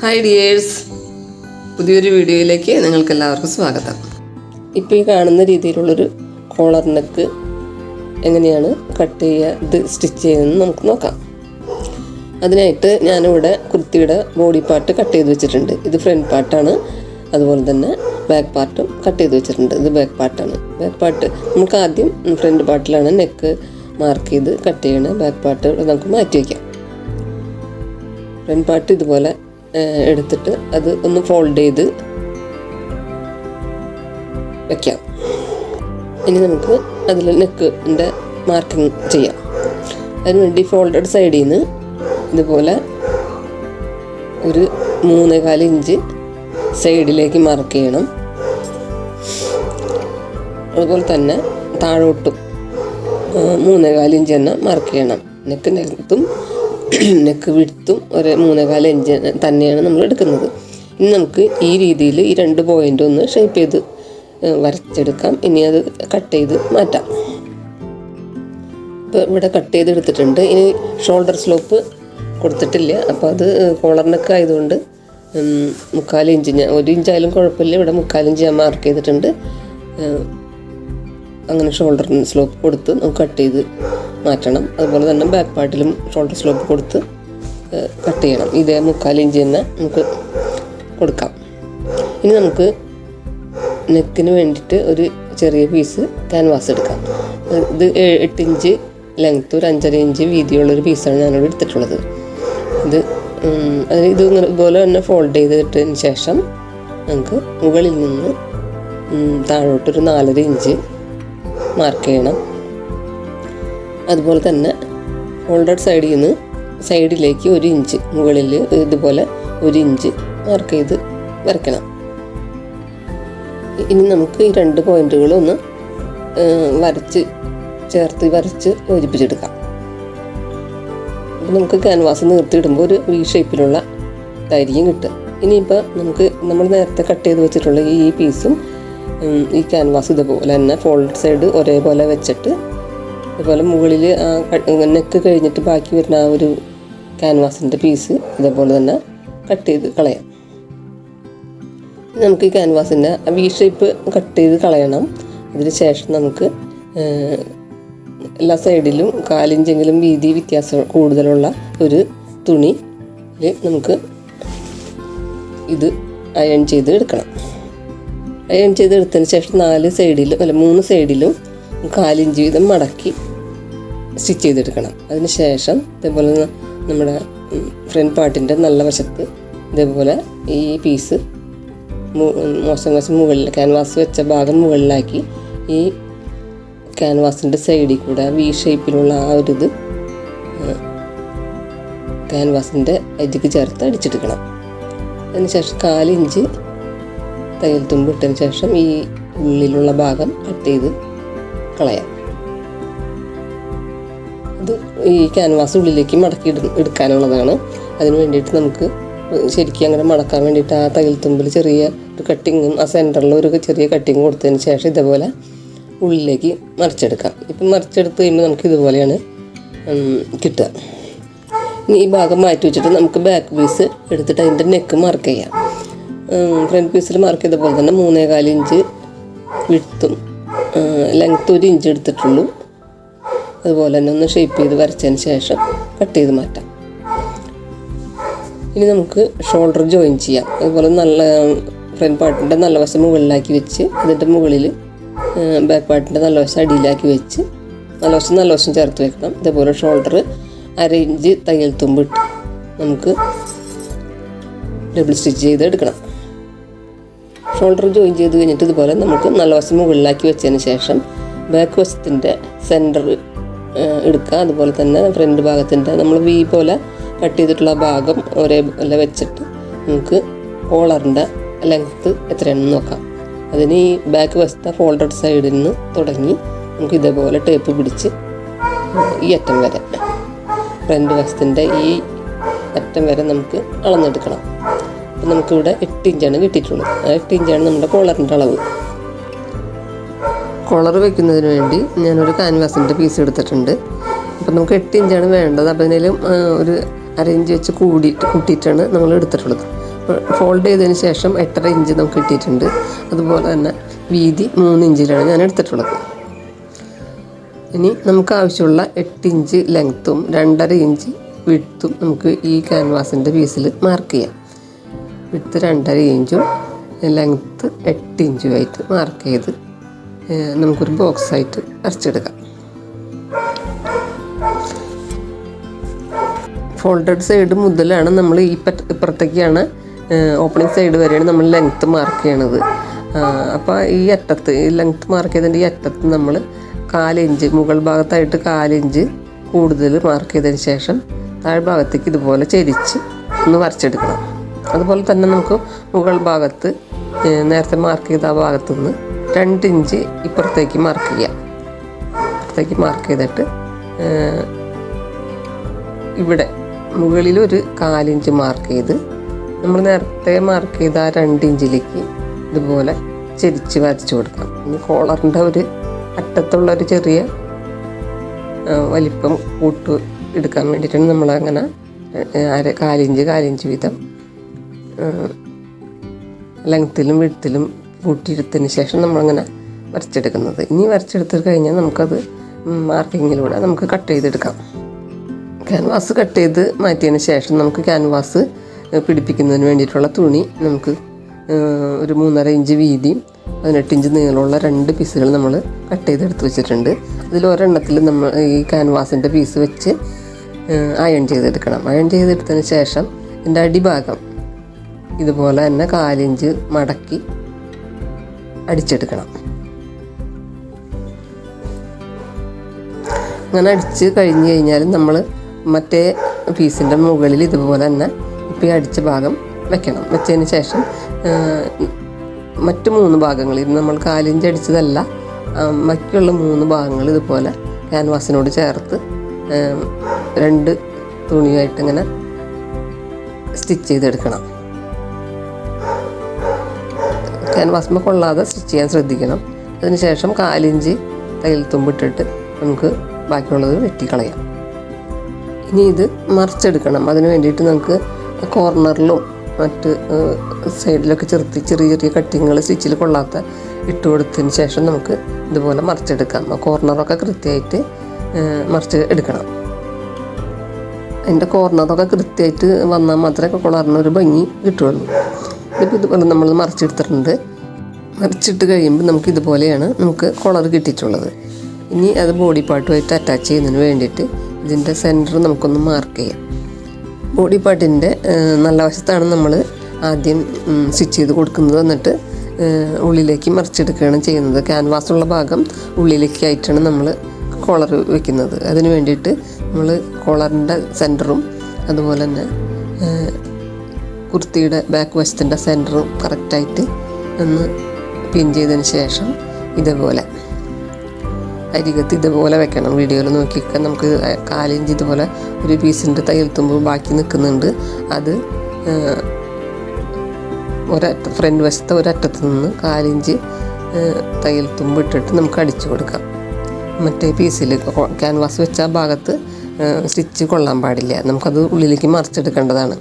Hi dears പുതിയൊരു വീഡിയോയിലേക്ക് നിങ്ങൾക്ക് എല്ലാവർക്കും സ്വാഗതം. ഇപ്പോൾ ഈ കാണുന്ന രീതിയിലുള്ളൊരു കോളർ നെക്ക് എങ്ങനെയാണ് കട്ട് ചെയ്യുക ഇത് സ്റ്റിച്ച് ചെയ്യുന്നത് നമുക്ക് നോക്കാം. അതിനായിട്ട് ഞാനിവിടെ കുർത്തിയുടെ ബോഡി പാർട്ട് കട്ട് ചെയ്ത് വെച്ചിട്ടുണ്ട്. ഇത് ഫ്രണ്ട് പാർട്ടാണ്. അതുപോലെ തന്നെ ബാക്ക് പാർട്ടും കട്ട് ചെയ്ത് വെച്ചിട്ടുണ്ട്. ഇത് ബാക്ക് പാർട്ടാണ്. ബാക്ക് പാർട്ട് നമുക്ക് ആദ്യം ഫ്രണ്ട് പാർട്ടിലാണ് നെക്ക് മാർക്ക് ചെയ്ത് കട്ട് ചെയ്യണം. ബാക്ക് പാർട്ട് നമുക്ക് മാറ്റി വയ്ക്കാം ഫ്രണ്ട് പാർട്ട് ഇതുപോലെ എടുത്തിട്ട് അത് ഒന്ന് ഫോൾഡ് ചെയ്ത് വെക്കാം. ഇനി നമുക്ക് അതിൽ നെക്കിന്റെ മാർക്കിംഗ് ചെയ്യാം. അതിനുവേണ്ടി ഫോൾഡഡ് സൈഡിൽ നിന്ന് ഇതുപോലെ ഒരു മൂന്നേകാൽ ഇഞ്ച് സൈഡിലേക്ക് മാർക്ക് ചെയ്യണം. അതുപോലെ തന്നെ താഴോട്ടും മൂന്നേകാൽ ഇഞ്ച് തന്നെ മാർക്ക് ചെയ്യണം. നെക്ക് നെത്തും നെക്ക് വിടുത്തും ഒരു മൂന്നേകാൽ ഇഞ്ച് തന്നെയാണ് നമ്മൾ എടുക്കുന്നത്. ഇനി നമുക്ക് ഈ രീതിയിൽ ഈ രണ്ട് പോയിന്റ് ഒന്ന് ഷേപ്പ് ചെയ്ത് വരച്ചെടുക്കാം. ഇനി അത് കട്ട് ചെയ്ത് മാറ്റാം. ഇപ്പോൾ ഇവിടെ കട്ട് ചെയ്ത് എടുത്തിട്ടുണ്ട്. ഇനി ഷോൾഡർ സ്ലോപ്പ് കൊടുത്തിട്ടില്ല. അപ്പോൾ അത് കോളർ നെക്ക് ആയതുകൊണ്ട് മുക്കാൽ ഇഞ്ച് ഞാൻ ഒരു ഇഞ്ചായാലും കുഴപ്പമില്ല. ഇവിടെ മുക്കാൽ ഇഞ്ച് ഞാൻ മാർക്ക് ചെയ്തിട്ടുണ്ട്. അങ്ങനെ ഷോൾഡർ സ്ലോപ്പ് കൊടുത്ത് നമുക്ക് കട്ട് ചെയ്ത് മാറ്റണം. അതുപോലെ തന്നെ ബാക്ക് പാർട്ടിലും ഷോൾഡർ സ്ലോപ്പ് കൊടുത്ത് കട്ട് ചെയ്യണം. ഇതേ മുക്കാൽ ഇഞ്ച് തന്നെ നമുക്ക് കൊടുക്കാം. ഇനി നമുക്ക് നെക്കിന് വേണ്ടിയിട്ട് ഒരു ചെറിയ പീസ് ക്യാൻവാസ് എടുക്കാം. ഇത് എട്ട് ഇഞ്ച് ലെങ്ത്ത് ഒരു അഞ്ചര ഇഞ്ച് വീതിയുള്ളൊരു പീസാണ് ഞാനിവിടെ എടുത്തിട്ടുള്ളത്. ഇത് ഇത് ഇതുപോലെ തന്നെ ഫോൾഡ് ചെയ്തിട്ടതിന് ശേഷം നമുക്ക് മുകളിൽ നിന്ന് താഴോട്ടൊരു നാലര ഇഞ്ച് മാർക്ക് ചെയ്യണം. അതുപോലെ തന്നെ ഫോൾഡഡ് സൈഡിൽ നിന്ന് സൈഡിലേക്ക് ഒരു ഇഞ്ച് മുകളിൽ ഇതുപോലെ ഒരു ഇഞ്ച് മാർക്ക് ചെയ്ത് വരയ്ക്കണം. ഇനി നമുക്ക് ഈ രണ്ട് പോയിന്റുകളും ഒന്ന് വരച്ച് ചേർത്ത് വരച്ച് യോജിപ്പിച്ചെടുക്കാം. നമുക്ക് ക്യാൻവാസ് നിർത്തിയിടുമ്പോൾ ഒരു വി ഷേപ്പിലുള്ള ഇതായിരിക്കും കിട്ടുക ഇനിയിപ്പോൾ നമുക്ക് നമ്മൾ നേരത്തെ കട്ട് ചെയ്ത് വെച്ചിട്ടുള്ള ഈ പീസും ഈ ക്യാൻവാസ് ഇതുപോലെ തന്നെ ഫോൾഡ് സൈഡ് ഒരേപോലെ വെച്ചിട്ട് അതുപോലെ മുകളിൽ ആ നെക്ക് കഴിഞ്ഞിട്ട് ബാക്കി വരുന്ന ആ ഒരു ക്യാൻവാസിന്റെ പീസ് ഇതേപോലെ തന്നെ കട്ട് ചെയ്ത് കളയാം. നമുക്ക് ഈ ക്യാൻവാസിന്റെ വി ഷേപ്പ് കട്ട് ചെയ്ത് കളയണം. അതിന് ശേഷം നമുക്ക് എല്ലാ സൈഡിലും കാലിഞ്ചെങ്കിലും വീതി വ്യത്യാസം കൂടുതലുള്ള ഒരു തുണി നമുക്ക് ഇത് അയൺ ചെയ്ത് എടുക്കണം. അയൺ ചെയ്ത് എടുത്തതിന് ശേഷം നാല് സൈഡിലും അല്ല മൂന്ന് സൈഡിലും കാലിഞ്ച് വീതം മടക്കി സ്റ്റിച്ച് ചെയ്തെടുക്കണം. അതിന് ശേഷം ഇതേപോലെ നമ്മുടെ ഫ്രണ്ട് പാർട്ടിന്റെ നല്ല വശത്ത് ഇതേപോലെ ഈ പീസ് മോശം വശം മുകളിൽ ക്യാൻവാസ് വെച്ച ഭാഗം മുകളിലാക്കി ഈ ക്യാൻവാസിന്റെ സൈഡിൽ കൂടെ വി ഷേപ്പിലുള്ള ആ ഒരു ഇത് ക്യാൻവാസിന്റെ അരിക്ക് ചേർത്ത് അടിച്ചെടുക്കണം. അതിനുശേഷം കാലിഞ്ച് തയ്യൽ തുമ്പ് ഇട്ടതിന് ശേഷം ഈ ഉള്ളിലുള്ള ഭാഗം കട്ട് ചെയ്ത് കളയാം. ഇത് ഈ ക്യാൻവാസ് ഉള്ളിലേക്ക് മടക്കി എടു- എടുക്കാനുള്ളതാണ്. അതിന് വേണ്ടിയിട്ട് നമുക്ക് ശരിക്കും അങ്ങനെ മടക്കാൻ വേണ്ടിയിട്ട് ആ തയ്യൽ തുമ്പിൽ ചെറിയ ഒരു കട്ടിങ്ങും ആ സെന്ററിൽ ഒരു ചെറിയ കട്ടിങ് കൊടുത്തതിന് ശേഷം ഇതേപോലെ ഉള്ളിലേക്ക് മറിച്ചെടുക്കാം. ഇപ്പം മറിച്ചെടുത്ത് കഴിയുമ്പോൾ നമുക്ക് ഇതുപോലെയാണ് കിട്ടുക. ഇനി ഈ ഭാഗം മാറ്റി വെച്ചിട്ട് നമുക്ക് ബാക്ക് പീസ് എടുത്തിട്ട് അതിന്റെ നെക്ക് മാർക്ക് ചെയ്യാം. ഫ്രണ്ട് പീസിൽ മാർക്ക് ചെയ്ത പോലെ തന്നെ മൂന്നേകാൽ ഇഞ്ച് വിട്ടും ലെങ്ത്ത് ഒരു ഇഞ്ച് എടുത്തിട്ടുള്ളൂ. അതുപോലെ തന്നെ ഒന്ന് ഷേപ്പ് ചെയ്ത് വരച്ചതിന് ശേഷം കട്ട് ചെയ്ത് മാറ്റാം. ഇനി നമുക്ക് ഷോൾഡർ ജോയിൻ ചെയ്യാം. അതുപോലെ നല്ല ഫ്രണ്ട് പാർട്ടിന്റെ നല്ല വശം മുകളിലാക്കി വെച്ച് അതിന്റെ മുകളിൽ ബാക്ക് പാർട്ടിന്റെ നല്ല വശം അടിയിലാക്കി വെച്ച് നല്ല വശം നല്ല വശം ചേർത്ത് വെക്കണം. ഇതേപോലെ ഷോൾഡർ അര ഇഞ്ച് തയ്യൽ തുമ്പിട്ട് നമുക്ക് ഡബിൾ സ്റ്റിച്ച് ചെയ്ത് എടുക്കണം. ഷോൾഡർ ജോയിൻ ചെയ്ത് കഴിഞ്ഞിട്ട് ഇതുപോലെ നമുക്ക് നല്ല വശം മുകളിലാക്കി വെച്ചതിന് ശേഷം ബാക്ക് വശത്തിന്റെ സെന്റർ എടുക്കുക. അതുപോലെ തന്നെ ഫ്രണ്ട് ഭാഗത്തിന്റെ നമ്മൾ വി പോലെ കട്ട് ചെയ്തിട്ടുള്ള ഭാഗം ഒരേപോലെ വെച്ചിട്ട് നമുക്ക് കോളറിന്റെ ലെങ്ത്ത് എത്രയാണെന്ന് നോക്കാം. അതിന് ഈ ബാക്ക് വശത്തെ ഫോൾഡഡ് സൈഡിൽ നിന്ന് തുടങ്ങി നമുക്ക് ഇതേപോലെ ടേപ്പ് പിടിച്ച് ഈ അറ്റം വരെ. ഫ്രണ്ട് വശത്തിന്റെ ഈ അറ്റം വരെ നമുക്ക് അളന്നെടുക്കണം. അപ്പം നമുക്കിവിടെ എട്ട് ഇഞ്ചാണ് കിട്ടിയിട്ടുള്ളത്. ആ എട്ട് ഇഞ്ചാണ് നമ്മുടെ കോളറിന്റെ അളവ്. കോളർ വെക്കുന്നതിന് വേണ്ടി ഞാനൊരു കാൻവാസിന്റെ പീസ് എടുത്തിട്ടുണ്ട്. അപ്പം നമുക്ക് എട്ട് ഇഞ്ചാണ് വേണ്ടത്. അപ്പം അതിനും ഒരു അര ഇഞ്ച് വെച്ച് കൂടി കൂട്ടിയിട്ടാണ് നമ്മൾ എടുത്തിട്ടുള്ളത്. ഫോൾഡ് ചെയ്തതിന് ശേഷം എട്ടര ഇഞ്ച് നമുക്ക് കിട്ടിയിട്ടുണ്ട്. അതുപോലെ തന്നെ വീതി മൂന്ന് ഇഞ്ചിലാണ് ഞാൻ എടുത്തിട്ടുള്ളത്. ഇനി നമുക്ക് ആവശ്യമുള്ള എട്ട് ഇഞ്ച് ലെങ്ത്തും രണ്ടര ഇഞ്ച് വിടുത്തും നമുക്ക് ഈ ക്യാൻവാസിന്റെ പീസിൽ മാർക്ക് ചെയ്യാം. വിട്ട് രണ്ടര ഇഞ്ചും ലെങ്ത്ത് എട്ട് ഇഞ്ചുമായിട്ട് മാർക്ക് ചെയ്ത് നമുക്കൊരു ബോക്സായിട്ട് അരച്ചെടുക്കാം. ഫോൾഡഡ് സൈഡ് മുതലാണ് നമ്മൾ ഈ ഇപ്പുറത്തേക്കാണ് ഓപ്പണിംഗ് സൈഡ് വരെയാണ് നമ്മൾ ലെങ്ത്ത് മാർക്ക് ചെയ്യണത്. അപ്പോൾ ഈ അറ്റത്ത് ഈ ലെങ്ത്ത് മാർക്ക് ചെയ്തതിന്റെ ഈ അറ്റത്ത് നമ്മൾ കാലിഞ്ച് മുകൾ ഭാഗത്തായിട്ട് കാലിഞ്ച് കൂടുതൽ മാർക്ക് ചെയ്തതിന് ശേഷം താഴ്ഭാഗത്തേക്ക് ഇതുപോലെ ചെരിച്ച് ഒന്ന് വരച്ചെടുക്കണം. അതുപോലെ തന്നെ നമുക്ക് മുകൾ ഭാഗത്ത് നേരത്തെ മാർക്ക് ചെയ്ത ആ ഭാഗത്തു നിന്ന് രണ്ട് ഇഞ്ച് ഇപ്പുറത്തേക്ക് മാർക്ക് ചെയ്യാം. ഇപ്പുറത്തേക്ക് മാർക്ക് ചെയ്തിട്ട് ഇവിടെ മുകളിൽ ഒരു കാലിഞ്ച് മാർക്ക് ചെയ്ത് നമ്മൾ നേരത്തെ മാർക്ക് ചെയ്ത ആ രണ്ട് ഇഞ്ചിലേക്ക് ഇതുപോലെ ചെരിച്ച് വരച്ചു കൊടുക്കാം. ഇനി കോളറിന്റെ ഒരു അറ്റത്തുള്ള ഒരു ചെറിയ വലിപ്പം കൂട്ട് എടുക്കാൻ വേണ്ടിയിട്ടാണ് നമ്മളങ്ങനെ കാലിഞ്ച് കാലിഞ്ച് വീതം ലെങ്ത്തിലും വിഴുത്തിലും കൂട്ടിയെടുത്തതിന് ശേഷം നമ്മളങ്ങനെ വരച്ചെടുക്കുന്നത്. ഇനി വരച്ചെടുത്ത് കഴിഞ്ഞാൽ നമുക്കത് മാർക്കിങ്ങിലൂടെ നമുക്ക് കട്ട് ചെയ്തെടുക്കാം. ക്യാൻവാസ് കട്ട് ചെയ്ത് മാറ്റിയതിന് ശേഷം നമുക്ക് ക്യാൻവാസ് പിടിപ്പിക്കുന്നതിന് വേണ്ടിയിട്ടുള്ള തുണി നമുക്ക് ഒരു മൂന്നര ഇഞ്ച് വീതിയും പതിനെട്ട് ഇഞ്ച് നീളമുള്ള രണ്ട് പീസുകൾ നമ്മൾ കട്ട് ചെയ്തെടുത്ത് വെച്ചിട്ടുണ്ട്. അതിൽ ഒരെണ്ണത്തിൽ നമ്മൾ ഈ ക്യാൻവാസിന്റെ പീസ് വെച്ച് അയൺ ചെയ്തെടുക്കണം. അയൺ ചെയ്തെടുത്തതിന് ശേഷം എന്റെ അടിഭാഗം ഇതുപോലെ തന്നെ കാലിഞ്ച് മടക്കി അടിച്ചെടുക്കണം. അങ്ങനെ അടിച്ച് കഴിഞ്ഞ് കഴിഞ്ഞാൽ നമ്മൾ മറ്റേ പീസിന്റെ മുകളിൽ ഇതുപോലെ തന്നെ ഇപ്പം അടിച്ച ഭാഗം വെക്കണം. വെച്ചതിന് ശേഷം മറ്റു മൂന്ന് ഭാഗങ്ങൾ ഇത് നമ്മൾ കാലിഞ്ച് അടിച്ചതല്ല മറ്റുള്ള മൂന്ന് ഭാഗങ്ങൾ ഇതുപോലെ ക്യാൻവാസിനോട് ചേർത്ത് രണ്ട് തുണിയായിട്ട് ഇങ്ങനെ സ്റ്റിച്ച് ചെയ്തെടുക്കണം. ക്യാൻവാസ്മ കൊള്ളാതെ സ്റ്റിച്ച് ചെയ്യാൻ ശ്രദ്ധിക്കണം. അതിനുശേഷം കാലിഞ്ച് തയ്യൽ തുമ്പിട്ടിട്ട് നമുക്ക് ബാക്കിയുള്ളത് വെട്ടിക്കളയാം. ഇനി ഇത് മറിച്ചെടുക്കണം. അതിന് വേണ്ടിയിട്ട് നമുക്ക് കോർണറിലും മറ്റ് സൈഡിലൊക്കെ ചെറുത്തി ചെറിയ ചെറിയ കട്ടിങ്ങൾ സ്റ്റിച്ചിൽ കൊള്ളാത്ത ഇട്ട് കൊടുത്തതിന് ശേഷം നമുക്ക് ഇതുപോലെ മറിച്ചെടുക്കാം. കോർണറൊക്കെ കൃത്യമായിട്ട് മറിച്ച് എടുക്കണം. അതിന്റെ കോർണറൊക്കെ കൃത്യമായിട്ട് വന്നാൽ മാത്രമേ കൊളറിന് ഒരു ഭംഗി കിട്ടുള്ളൂ ഇതിപ്പോൾ ഇതുപോലെ നമ്മൾ മറിച്ചെടുത്തിട്ടുണ്ട്. മറിച്ചിട്ട് കഴിയുമ്പോൾ നമുക്ക് ഇതുപോലെയാണ് നമുക്ക് കോളർ കിട്ടിയിട്ടുള്ളത്. ഇനി അത് ബോഡി പാർട്ടുമായിട്ട് അറ്റാച്ച് ചെയ്യുന്നതിന് വേണ്ടിയിട്ട് ഇതിന്റെ സെന്റർ നമുക്കൊന്ന് മാർക്ക് ചെയ്യാം. ബോഡി പാർട്ടിന്റെ നല്ല വശത്താണ് നമ്മൾ ആദ്യം സ്റ്റിച്ച് ചെയ്ത് കൊടുക്കുന്നത്. എന്നിട്ട് ഉള്ളിലേക്ക് മറിച്ചെടുക്കുകയാണ് ചെയ്യുന്നത്. ക്യാൻവാസുള്ള ഭാഗം ഉള്ളിലേക്കായിട്ടാണ് നമ്മൾ കോളർ വെക്കുന്നത്. അതിന് വേണ്ടിയിട്ട് നമ്മൾ കോളറിന്റെ സെന്ററും അതുപോലെ തന്നെ കുർത്തിയുടെ ബാക്ക് വശത്തിന്റെ സെന്ററും കറക്റ്റായിട്ട് ഒന്ന് പിൻ ചെയ്തതിന് ശേഷം ഇതുപോലെ അരികത്ത് ഇതുപോലെ വെക്കണം. വീഡിയോയിൽ നോക്കിയൊക്കെ നമുക്ക് കാലിഞ്ച് ഇതുപോലെ ഒരു പീസിന്റെ തയ്യൽ തുമ്പ് ബാക്കി നിൽക്കുന്നുണ്ട്. അത് ഒരറ്റ ഫ്രണ്ട് വശത്തെ ഒരറ്റത്ത് നിന്ന് കാലിഞ്ച് തയ്യൽ തുമ്പ് ഇട്ടിട്ട് നമുക്ക് അടിച്ചു കൊടുക്കാം. മറ്റേ പീസിൽ ക്യാൻവാസ് വെച്ച ആ ഭാഗത്ത് സ്റ്റിച്ച് കൊള്ളാൻ പാടില്ല. നമുക്കത് ഉള്ളിലേക്ക് മറിച്ചെടുക്കേണ്ടതാണ്.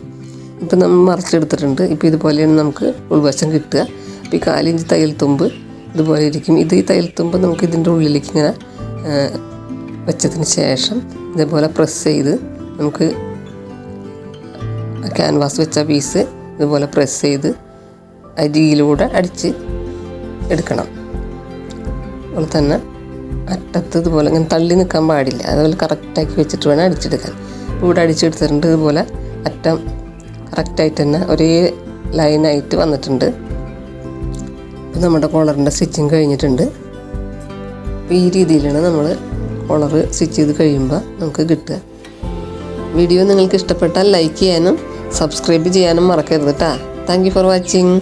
ഇപ്പം നമ്മൾ മറിച്ചെടുത്തിട്ടുണ്ട്. ഇപ്പോൾ ഇതുപോലെയാണ് നമുക്ക് ഉൾവശം കിട്ടുക. അപ്പോൾ ഈ കാലിഞ്ച് തയ്യൽ തുമ്പ് ഇതുപോലെ ഇരിക്കും. ഇത് ഈ തയ്യൽ തുമ്പ് നമുക്ക് ഇതിന്റെ ഉള്ളിലേക്ക് ഇങ്ങനെ വെച്ചതിന് ശേഷം ഇതേപോലെ പ്രസ് ചെയ്ത് നമുക്ക് ക്യാൻവാസ് വെച്ച പീസ് ഇതുപോലെ പ്രസ് ചെയ്ത് അരിയിലൂടെ അടിച്ച് എടുക്കണം. അതുപോലെ തന്നെ അറ്റത്ത് ഇതുപോലെ ഇങ്ങനെ തള്ളി നിൽക്കാൻ പാടില്ല. അതുപോലെ കറക്റ്റാക്കി വെച്ചിട്ട് വേണം അടിച്ചെടുക്കാൻ. ഇവിടെ അടിച്ചെടുത്തിട്ടുണ്ട് ഇതുപോലെ അറ്റം കറക്റ്റായിട്ട് തന്നെ ഒരേ ലൈനായിട്ട് വന്നിട്ടുണ്ട്. അപ്പോൾ നമ്മുടെ കോളറിന്റെ സ്റ്റിച്ചിങ് കഴിഞ്ഞിട്ടുണ്ട്. അപ്പോൾ ഈ രീതിയിലാണ് നമ്മൾ കോളർ സ്റ്റിച്ച് ചെയ്ത് കഴിയുമ്പോൾ നമുക്ക് കിട്ടുക. വീഡിയോ നിങ്ങൾക്ക് ഇഷ്ടപ്പെട്ടാൽ ലൈക്ക് ചെയ്യാനും സബ്സ്ക്രൈബ് ചെയ്യാനും മറക്കരുത് കേട്ടോ താങ്ക് യു ഫോർ വാച്ചിങ്.